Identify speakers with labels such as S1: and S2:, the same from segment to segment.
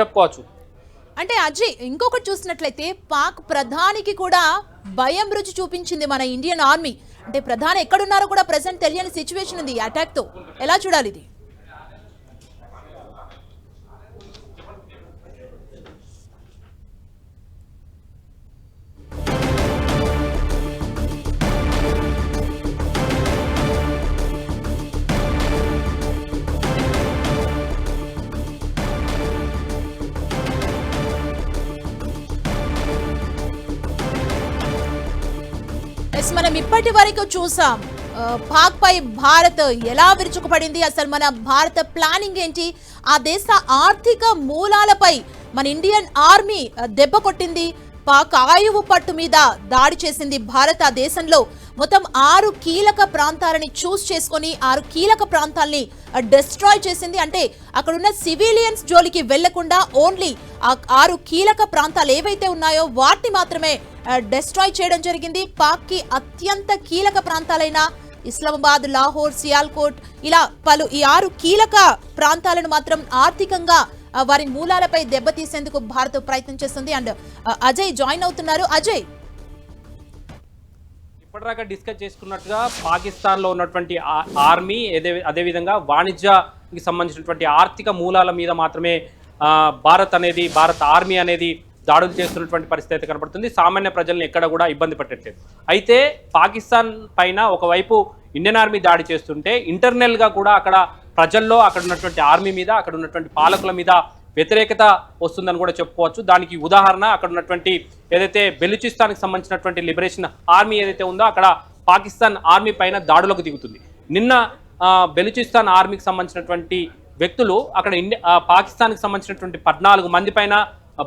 S1: చెప్పుకోవచ్చు
S2: అంటే అజయ్ ఇంకొకటి చూసినట్లయితే పాక్ ప్రధానికి కూడా భయం రుచి చూపించింది మన ఇండియన్ ఆర్మీ. అంటే ప్రధాని ఎక్కడున్నారో కూడా ప్రెసెంట్ తెలియని సిచ్యువేషన్ ఉంది అటాక్తో. ఎలా చూడాలి ఇది? మనం ఇప్పటి వరకు చూసాం పాక్ పై భారత్ ఎలా విరుచుకుపడింది అసలు మన భారత ప్లానింగ్ ఏంటి ఆ దేశ ఆర్థిక మూలాలపై మన ఇండియన్ ఆర్మీ దెబ్బ కొట్టింది పాక్ ఆయువు పట్టు మీద దాడి చేసింది భారత్ ఆ దేశంలో. మొత్తం ఆరు కీలక ప్రాంతాలని చూస్ చేసుకొని ఆరు కీలక ప్రాంతాల్ని డిస్ట్రాయ్ చేసింది. అంటే అక్కడున్న సివిలియన్స్ జోలికి వెళ్ళకుండా ఓన్లీ ఆ ఆరు కీలక ప్రాంతాలు ఏవైతే ఉన్నాయో వాటిని మాత్రమే డిస్ట్రాయ్ చేయడం జరిగింది. పాక్కి అత్యంత కీలక ప్రాంతాలైన ఇస్లామాబాద్ లాహోర్ సియాల్కోట్ ఇలా పలు ఈ ఆరు కీలక ప్రాంతాలను మాత్రం ఆర్థికంగా వారి మూలాలపై దెబ్బతీసేందుకు భారత్ ప్రయత్నం చేస్తుంది. అండ్ అజయ్ జాయిన్ అవుతున్నారు. అజయ్
S1: ఇప్పటిదాకా డిస్కస్ చేసుకున్నట్టుగా పాకిస్తాన్లో ఉన్నటువంటి ఆర్మీ అదే అదేవిధంగా వాణిజ్యకి సంబంధించినటువంటి ఆర్థిక మూలాల మీద మాత్రమే భారత్ అనేది భారత్ ఆర్మీ అనేది దాడులు చేస్తున్నటువంటి పరిస్థితి అయితే కనపడుతుంది. సామాన్య ప్రజల్ని ఎక్కడ కూడా ఇబ్బంది పెట్టట్లేదు. అయితే పాకిస్తాన్ పైన ఒకవైపు ఇండియన్ ఆర్మీ దాడి చేస్తుంటే ఇంటర్నల్గా కూడా అక్కడ ప్రజల్లో అక్కడ ఉన్నటువంటి ఆర్మీ మీద అక్కడ ఉన్నటువంటి పాలకుల మీద వ్యతిరేకత వస్తుందని కూడా చెప్పుకోవచ్చు. దానికి ఉదాహరణ అక్కడ ఉన్నటువంటి ఏదైతే బెలుచిస్తాన్కి సంబంధించినటువంటి లిబరేషన్ ఆర్మీ ఏదైతే ఉందో అక్కడ పాకిస్తాన్ ఆర్మీ పైన దాడులకు దిగుతుంది. నిన్న బెలుచిస్తాన్ ఆర్మీకి సంబంధించినటువంటి వ్యక్తులు అక్కడ ఇండియా పాకిస్తాన్కి సంబంధించినటువంటి పద్నాలుగు మంది పైన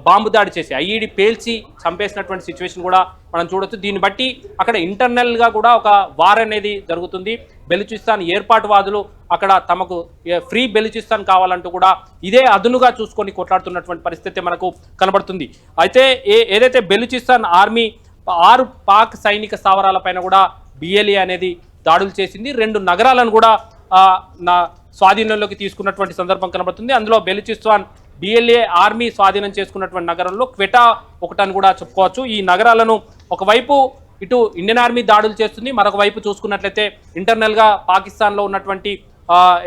S1: బాంబు దాడి చేసి ఐఈడి పేల్చి చంపేసినటువంటి సిచ్యువేషన్ కూడా మనం చూడొచ్చు. దీన్ని బట్టి అక్కడ ఇంటర్నల్గా కూడా ఒక వార్ అనేది జరుగుతుంది. బెలూచిస్తాన్ ఏర్పాటువాదులు అక్కడ తమకు ఫ్రీ బెలూచిస్తాన్ కావాలంటూ కూడా ఇదే అదునుగా చూసుకొని కొట్లాడుతున్నటువంటి పరిస్థితి మనకు కనబడుతుంది. అయితే ఏ ఏదైతే బెలూచిస్తాన్ ఆర్మీ ఆరు పాక్ సైనిక స్థావరాలపైన కూడా బిఎల్ఏ అనేది దాడులు చేసింది రెండు నగరాలను కూడా నా స్వాధీనంలోకి తీసుకున్నటువంటి సందర్భం కనబడుతుంది. అందులో బెలూచిస్తాన్ డిఎల్ఏ ఆర్మీ స్వాధీనం చేసుకున్నటువంటి నగరంలో క్వెటా ఒకటని కూడా చెప్పుకోవచ్చు. ఈ నగరాలను ఒకవైపు ఇటు ఇండియన్ ఆర్మీ దాడులు చేస్తుంది మరొక వైపు చూసుకున్నట్లయితే ఇంటర్నల్గా పాకిస్తాన్లో ఉన్నటువంటి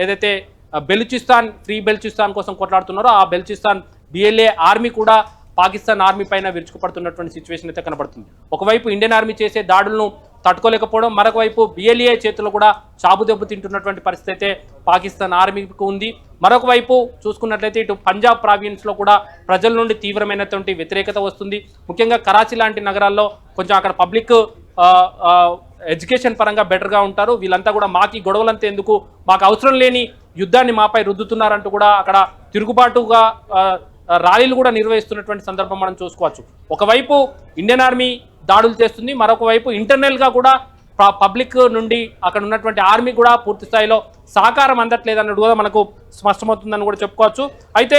S1: ఏదైతే బెలుచిస్తాన్ ఫ్రీ బెలుచిస్తాన్ కోసం కొట్లాడుతున్నారో ఆ బెలుచిస్తాన్ డిఎల్ఏ ఆర్మీ కూడా పాకిస్తాన్ ఆర్మీ పైన విరుచుకుపడుతున్నటువంటి సిచ్యువేషన్ అయితే కనబడుతుంది. ఒకవైపు ఇండియన్ ఆర్మీ చేసే దాడులను తట్టుకోలేకపోవడం. మరొక వైపు బిఎల్ఏ చేతిలో కూడా చాబు దెబ్బతింటున్నటువంటి పరిస్థితి అయితే పాకిస్తాన్ ఆర్మీకి ఉంది. మరొక వైపు చూసుకున్నట్లయితే ఇటు పంజాబ్ ప్రావిన్స్లో కూడా ప్రజల నుండి తీవ్రమైనటువంటి వ్యతిరేకత వస్తుంది. ముఖ్యంగా కరాచీ లాంటి నగరాల్లో కొంచెం అక్కడ పబ్లిక్ ఎడ్యుకేషన్ పరంగా బెటర్గా ఉంటారు. వీళ్ళంతా కూడా మాకు గొడవలంతా ఎందుకు? మాకు అవసరం లేని యుద్ధాన్ని మాపై రుద్దుతున్నారంటూ కూడా అక్కడ తిరుగుబాటుగా ర్యాలీలు కూడా నిర్వహిస్తున్నటువంటి సందర్భం మనం చూసుకోవచ్చు. ఒకవైపు ఇండియన్ ఆర్మీ దాడులు చేస్తుంది. మరొక వైపు ఇంటర్నల్గా కూడా ప- పబ్లిక్ నుండి అక్కడ ఉన్నటువంటి ఆర్మీ కూడా పూర్తి స్థాయిలో సహకారం అందట్లేదన్నట్టు కూడా మనకు స్పష్టమవుతుందని కూడా చెప్పుకోవచ్చు. అయితే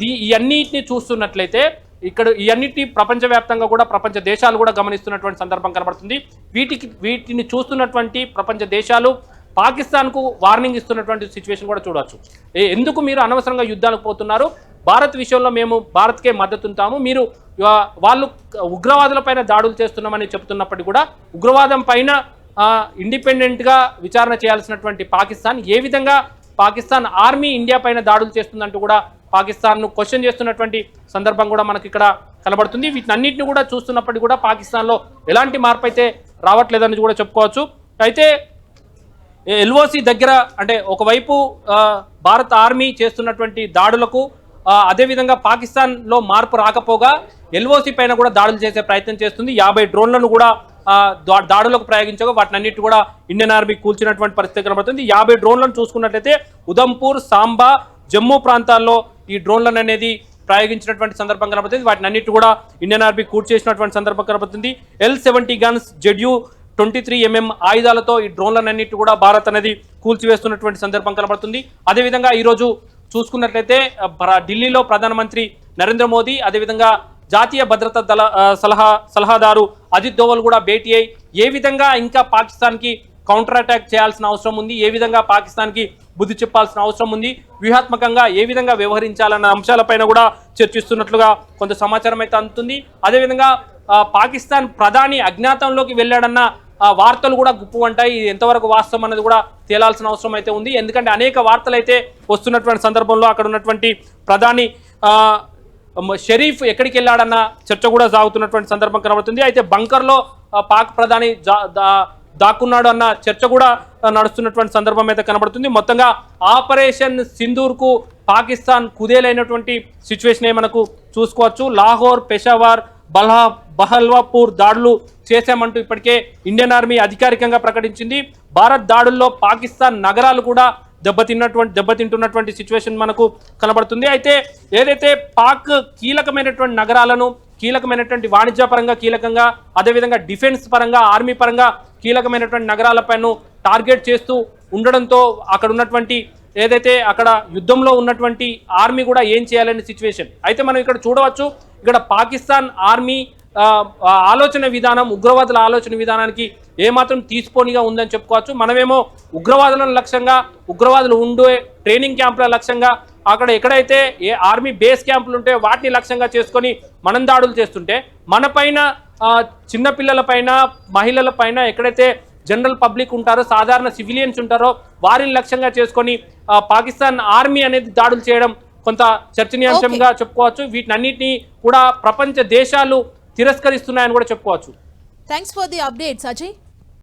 S1: దీ ఇవన్నిటిని చూస్తున్నట్లయితే ఇక్కడ ఈ అన్నిటి ప్రపంచవ్యాప్తంగా కూడా ప్రపంచ దేశాలు కూడా గమనిస్తున్నటువంటి సందర్భం కనబడుతుంది. వీటికి వీటిని చూస్తున్నటువంటి ప్రపంచ దేశాలు పాకిస్తాన్కు వార్నింగ్ ఇస్తున్నటువంటి సిచ్యువేషన్ కూడా చూడవచ్చు. ఎందుకు మీరు అనవసరంగా యుద్ధాలకు పోతున్నారు? భారత్ విషయంలో మేము భారత్కే మద్దతు ఉంటాము మీరు వాళ్ళు ఉగ్రవాదులపైన దాడులు చేస్తున్నామని చెప్తున్నప్పటికీ కూడా ఉగ్రవాదం పైన ఇండిపెండెంట్గా విచారణ చేయాల్సినటువంటి పాకిస్తాన్ ఏ విధంగా పాకిస్తాన్ ఆర్మీ ఇండియా పైన దాడులు చేస్తుందంటూ కూడా పాకిస్తాన్ను క్వశ్చన్ చేస్తున్నటువంటి సందర్భం కూడా మనకి ఇక్కడ కనబడుతుంది. వీటినన్నింటిని కూడా చూస్తున్నప్పటికీ కూడా పాకిస్తాన్లో ఎలాంటి మార్పు అయితే రావట్లేదని కూడా చెప్పుకోవచ్చు. అయితే ఎల్ఓసి దగ్గర అంటే ఒకవైపు భారత ఆర్మీ చేస్తున్నటువంటి దాడులకు అదేవిధంగా పాకిస్తాన్లో మార్పు రాకపోగా ఎల్ఓసి పైన కూడా దాడులు చేసే ప్రయత్నం చేస్తుంది. యాభై డ్రోన్లను కూడా దాడులకు ప్రయోగించగా వాటినన్నిటి కూడా ఇండియన్ ఆర్మీ కూల్చినటువంటి పరిస్థితి కనబడుతుంది. యాభై డ్రోన్లను చూసుకున్నట్లయితే ఉదంపూర్ సాంబా జమ్మూ ప్రాంతాల్లో ఈ డ్రోన్లను అనేది ప్రయోగించినటువంటి సందర్భం కనబడుతుంది. వాటిని అన్నిటి కూడా ఇండియన్ ఆర్మీ కూర్చేసినటువంటి సందర్భం కనబడుతుంది. L seventy guns ZU twenty three MM ఆయుధాలతో ఈ డ్రోన్లన్నిటి కూడా భారత్ అనేది కూల్చివేస్తున్నటువంటి సందర్భం కనబడుతుంది. అదేవిధంగా ఈరోజు చూసుకున్నట్లయితే ఢిల్లీలో ప్రధానమంత్రి నరేంద్ర మోదీ అదేవిధంగా జాతీయ భద్రతా దళ సలహా సలహాదారు అజిత్ దోవల్ కూడా భేటీ అయి ఏ విధంగా ఇంకా పాకిస్తాన్కి కౌంటర్ అటాక్ చేయాల్సిన అవసరం ఉంది ఏ విధంగా పాకిస్తాన్కి బుద్ధి చెప్పాల్సిన అవసరం ఉంది వ్యూహాత్మకంగా ఏ విధంగా వ్యవహరించాలన్న అంశాలపైన కూడా చర్చిస్తున్నట్లుగా కొంత సమాచారం అయితే అందుతుంది. అదేవిధంగా పాకిస్తాన్ ప్రధాని అజ్ఞాతంలోకి వెళ్ళాడన్న వార్తలు కూడా గుప్పు అంటాయి. ఇది ఎంతవరకు వాస్తవం అనేది కూడా తేలాల్సిన అవసరం అయితే ఉంది. ఎందుకంటే అనేక వార్తలు అయితే వస్తున్నటువంటి సందర్భంలో అక్కడ ఉన్నటువంటి ప్రధాని షరీఫ్ ఎక్కడికి వెళ్ళాడన్న చర్చ కూడా సాగుతున్నటువంటి సందర్భం కనబడుతుంది. అయితే బంకర్లో పాక్ ప్రధాని జా- దా- దాక్కున్నాడు అన్న చర్చ కూడా నడుస్తున్నటువంటి సందర్భం అయితే కనబడుతుంది. మొత్తంగా ఆపరేషన్ సింధూర్కు పాకిస్తాన్ కుదేలైనటువంటి సిచ్యువేషన్ మనకు చూసుకోవచ్చు. లాహోర్ పెషావర్ బల్హా బహల్వాపూర్ దాడులు చేశామంటూ ఇప్పటికే ఇండియన్ ఆర్మీ అధికారికంగా ప్రకటించింది. భారత్ దాడుల్లో పాకిస్తాన్ నగరాలు కూడా దెబ్బతిన్నటువంటి దెబ్బతింటున్నటువంటి సిచ్యువేషన్ మనకు కనబడుతుంది. అయితే ఏదైతే పాక్ కీలకమైనటువంటి నగరాలను కీలకమైనటువంటి వాణిజ్యపరంగా కీలకంగా అదేవిధంగా డిఫెన్స్ పరంగా ఆర్మీ పరంగా కీలకమైనటువంటి నగరాలపైన టార్గెట్ చేస్తూ ఉండడంతో అక్కడ ఉన్నటువంటి ఏదైతే అక్కడ యుద్ధంలో ఉన్నటువంటి ఆర్మీ కూడా ఏం చేయాలనే సిచ్యువేషన్ అయితే మనం ఇక్కడ చూడవచ్చు ఇక్కడ పాకిస్తాన్ ఆర్మీ ఆలోచన విధానం ఉగ్రవాదుల ఆలోచన విధానానికి ఏమాత్రం తీసుకోనిగా ఉందని చెప్పుకోవచ్చు. మనమేమో ఉగ్రవాదులను లక్ష్యంగా ఉగ్రవాదులు ఉండే ట్రైనింగ్ క్యాంపుల లక్ష్యంగా అక్కడ ఎక్కడైతే ఏ ఆర్మీ బేస్ క్యాంపులు ఉంటే వాటిని లక్ష్యంగా చేసుకొని మనం దాడులు చేస్తుంటే మన పైన చిన్నపిల్లల పైన మహిళల పైన ఎక్కడైతే జనరల్ పబ్లిక్ ఉంటారో సాధారణ సివిలియన్స్ ఉంటారో వారిని లక్ష్యంగా చేసుకొని పాకిస్తాన్ ఆర్మీ అనేది దాడులు చేయడం కొంత చర్చనీయాంశంగా చెప్పుకోవచ్చు. వీటినన్నిటినీ కూడా ప్రపంచ దేశాలు తిరస్కరిస్తున్నాయని కూడా చెప్పుకోవచ్చు.
S2: Thanks for the updates Ajay